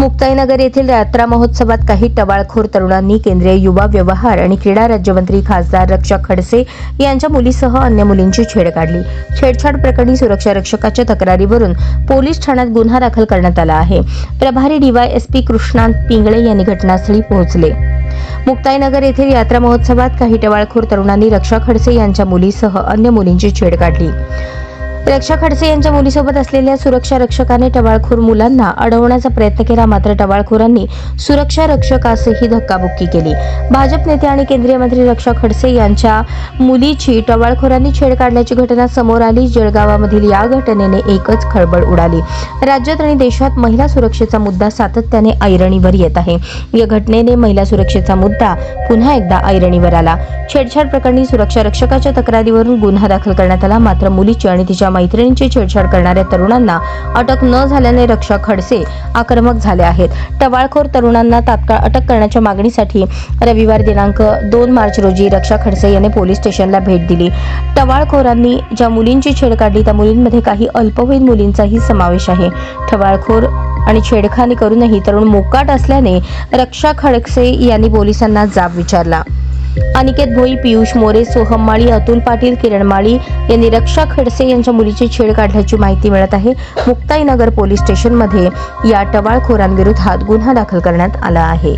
Muktainagar येथील यात्रा महोत्सवात काही टवाळखोर तरुणांनी केंद्रीय युवा व्यवहार आणि क्रीडा राज्यमंत्री खासदार रक्षा खडसे यांच्या मुलीसह अन्य मुलींची छेड काढली. छेडछाड प्रकरणी सुरक्षा रक्षकाच्या तक्रारीवरून पोलीस ठाण्यात गुन्हा दाखल करण्यात आला आहे. प्रभारी डीवायएसपी कृष्णांत पिंगळे यांनी घटनास्थळी पोहोचले. मुक्ताईनगर येथील यात्रा महोत्सवात काही टवाळखोर तरुणांनी रक्षा खडसे यांच्या मुलीसह अन्य मुलींची छेड काढली. रक्षा खडसे यांच्या मुलीसोबत असलेल्या सुरक्षा रक्षकाने टवाळखोर मुलांना अडवण्याचा प्रयत्न केला. मात्र टवाळखोरांनी सुरक्षा रक्षकासही धक्काबुक्की केली. भाजप नेते आणि केंद्रीय मंत्री रक्षा खडसे यांच्या मुलीची टवाळखोरांनी छेड काढल्याची घटना समोर आली. जळगावामधील या घटनेने एकच खळबळ उडाली. राज्यात आणि देशात महिला सुरक्षेचा मुद्दा सातत्याने ऐरणीवर येत आहे. या घटनेने महिला सुरक्षेचा मुद्दा पुन्हा एकदा ऐरणीवर आला. छेडछाड प्रकरणी सुरक्षा रक्षकाच्या तक्रारीवरून गुन्हा दाखल करण्यात आला. मात्र मुलीची आणि तिच्या मैत्रिणींची छेडछाड करणाऱ्या तरुणांना अटक न झाल्याने रक्षा खडसे आक्रमक झाले आहेत. टवाळखोर तरुणांना तात्काळ अटक करण्याच्या मागणीसाठी रविवार दिनांक दोन मार्च रोजी रक्षा खडसे यांनी पोलीस स्टेशनला भेट दिली. टवाळखोरांनी ज्या मुलींची छेड काढली त्या मुलींमध्ये काही अल्पवयीन मुलींचाही समावेश आहे. टवाळखोर आणि छेडखानी करूनही तरुण मोकाट असल्याने रक्षा खडसे यांनी पोलिसांना जाब विचारला. अनिकेत भोई पियुष मोरे सोहम माळी अतुल पाटील किरण माळी यांनी रक्षा खडसे यांच्या मुलीची छेड काढल्याची माहिती मिळत आहे. मुक्ताईनगर पोलीस स्टेशनमध्ये या टवाळखोरांविरोधात गुन्हा दाखल करण्यात आला आहे.